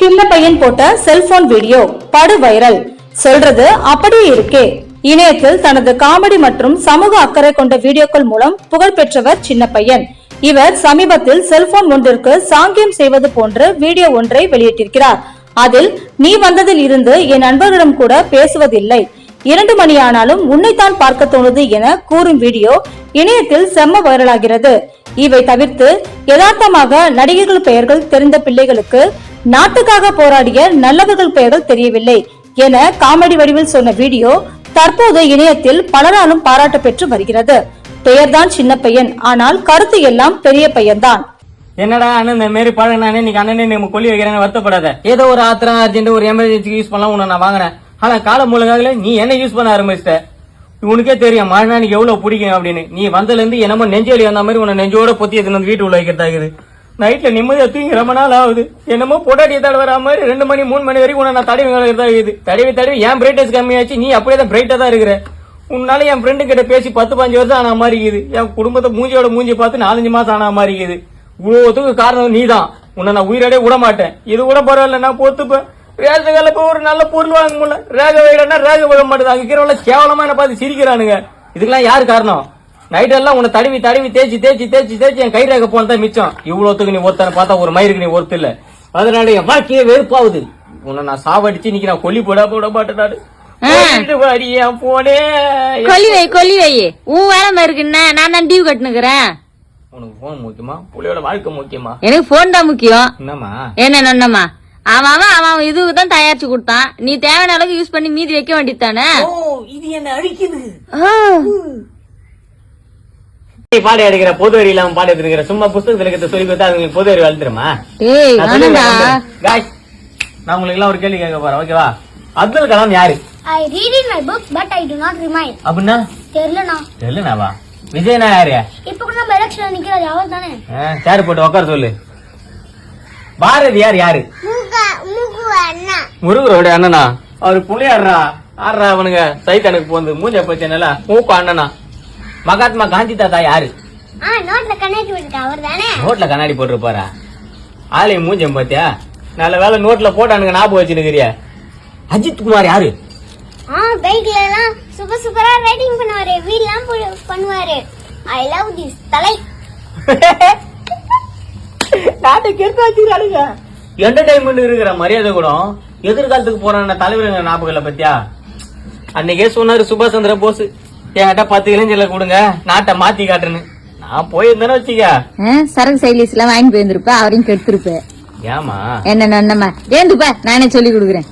சின்ன பையன் போட்ட செல்போன் வீடியோ படு வைரல். சொல்றது அப்படியே இருக்கே. இணையத்தில் தனது காமெடி மற்றும் சமூக அக்கறை கொண்ட வீடியோக்கள் மூலம் புகழ் பெற்றவர் சின்ன பையன். இவர் சமீபத்தில் செல்போன் ஒன்றிற்கு சாங்கியம் செய்வது போன்ற வீடியோ ஒன்றை வெளியிட்டிருக்கிறார். அதில் நீ வந்ததில் இருந்து என் நண்பர்களிடம் கூட பேசுவதில்லை. இரண்டு மணி ஆனாலும் உன்னைத்தான் பார்க்க தோணுது என கூறும் வீடியோ இணையத்தில் செம்ம வைரலாகிறது. இவை தவிர்த்து யதார்த்தமாக நடிகர்கள் பெயர்கள் தெரிந்த பிள்ளைகளுக்கு நாட்டுக்காக போராடிய நல்லவர்கள் பெயர்கள் தெரியவில்லை என காமெடி வடிவில் சொன்ன வீடியோ தற்போது இணையத்தில் பலராலும் பாராட்டு பெற்று வருகிறது. பெயர்தான் சின்ன பையன். ஆனால் கருத்து எல்லாம் பெரிய பையன்தான். என்னடா அண்ணன் இந்த மாரி பழம் நீங்க இன்னைக்கு அண்ணனே நம்ம கொல்லி வைக்கிறேன்னு வருத்தப்படாத. ஏதோ ஒரு ஆத்திரம் அர்ஜென்ட் ஒரு எமர்ஜென்சி யூஸ் பண்ணலாம் உன்னை நான் வாங்கினேன் ஆனா கால மூலகாகல நீ என்ன யூஸ் பண்ண ஆரம்பிச்சிட்ட? உனக்கே தெரியும் மழை எனக்கு எவ்வளவு பிடிக்கும் அப்படின்னு. நீ வந்ததுல இருந்து என்னமோ நெஞ்சோலி வந்த மாதிரி உன்னை நெஞ்சோட பொத்தி எதுன்னு வந்து வீட்டு உள்ள வைக்கிறதாகுது நைட்டில் நைட்ல நிம்மதியா தூங்கி ரொம்ப நாள் ஆகுது. என்னமோ பொட்டாட்டியை தடவை மாதிரி ரெண்டு மணி மூணு மணி வரைக்கும் உன்னை நான் தடவி வைக்கிறதா இருக்குது தடவி தடவி என் பிரைட்னஸ் கம்மியாச்சு நீ அப்படியே தான் பிரைட்டா தான் இருக்கிற. உன்னால என் ஃப்ரெண்டு கிட்ட பேசி பத்து பஞ்சு வருஷம் ஆனா மாதிரி இருக்குது. என் குடும்பத்தை மூஞ்சியோட மூஞ்சி பார்த்து நாலஞ்சு மாசம் ஆனா மாதிரி இருக்குது. இவ்வளோத்துக்கு காரணம் நீதான். உன்னை நான் உயிரோடே விட மாட்டேன். இது கூட பரவாயில்ல நான் பொத்துப்பேன் ரேசகால போய் ஒரு நல்ல பொருள் வாங்க முடியல. ரேக வைடனா ரேக விட மாட்டேது அங்கே இருக்கிறவங்கள கேவலமா என்ன பார்த்து சிரிக்கிறானுங்க. இதுக்கெல்லாம் யார் காரணம்? நைட் எல்லாம் உன்னை தடவி தடவி தேய்ச்சி தேய்ச்சி தேய்ச்சி தேய்ச்சி என் கை ரேக போனதான் மிச்சம். இவ்வளவுத்துக்கு நீ ஒருத்தனை பார்த்தா ஒரு மயிருக்கு நீ ஒருத்தர் இல்ல. அதனால என் வாழ்க்கையே வெறுப்பாகுது. உன்னை நான் சாவடிச்சு இன்னைக்கு நான் கொல்லி போட போட மாட்டேன் கொல்லி வை கொல்லி வை. உன் வேலை இருக்குன்னா நான் தான் டிவி கட்டுனுக்குறேன். உனக்கு போன் முக்கியமா? புள்ளையோட வாழ்க்கை முக்கியமா? எனக்கு போன் தான் முக்கியம். என்னம்மா? என்ன நொன்னம்மா அவன் அவன் அவன் இதுக்கு தான் தயாரிச்சு கொடுத்தான். நீ தேவையான அளவுக்கு யூஸ் பண்ணி மீதி வைக்க வேண்டியதானே ஓ இது என்ன அழிக்குது. பாடம் எடுக்கிற பொது அறிவு இல்லாம பாடம் எடுத்துக்கிற சும்மா புத்தகத்துல இருக்கிறத சொல்லி கொடுத்தா அதுங்களுக்கு பொது அறிவு வளர்ந்துருமா டேய் நான் உங்களுக்கு எல்லாம் ஒரு கேள்வி கேட்க போறேன் ஓகேவா அப்துல் கலாம் யாரு? I read in my book, but I do not remind. அப்படின்னா? தெரியலண்ணா. தெரியலனாவா? விஜயனா யாரு? இப்ப கூட நம்ம எலெக்ஷன்ல நிக்கிறது அவர் தானே? சேர் போட்டு உட்கார சொல்லு. பாரதி யார்? யாரு முகு அண்ணா. முருகரோட அண்ணனா? அவரு புள்ளையாடுறா ஆடுறா அவனுங்க. சைத்தனுக்கு போந்து மூஞ்ச போச்சனால மூக்கு அண்ணனா. மகாத்மா காந்தி தாத்தா யாரு? நோட்ல கண்ணாடி போட்டுருப்பாரா? ஆலயம் மூஞ்சம் பாத்தியா? நல்ல வேலை நோட்ல போட்டானுங்க ஞாபகம் வச்சுருக்கிறிய அஜித் குமார் யாரு? ஆ பைக்ல எல்லாம் சூப்பர் சூப்பரா ரைடிங் பண்ணுவாரு வீல்லாம் பண்ணுவாரு. ஐ லவ் திஸ் தலை. நாட்டை கெடுத்து வச்சுக்கிறானுங்க. என்டர்டைன்மெண்ட் இருக்கிற மரியாதை கூட எதிர்காலத்துக்கு போறான தலைவருங்க ஞாபகம் இல்ல பத்தியா? அன்னைக்கே சொன்னாரு சுபாஷ் சந்திர போஸ். என்கிட்ட பத்து இளைஞர்ல கொடுங்க. நாட்டை மாத்தி காட்டுன்னு. நான் போயிருந்தேன்னு வச்சுக்க. சரக்கு சைலீஸ் எல்லாம் வாங்கி போயிருந்திருப்ப அவரையும் கெடுத்திருப்ப. ஏமா என்ன நொன்னம்மா ஏந்துப்ப நானே சொல்லி கொடுக்குறேன்?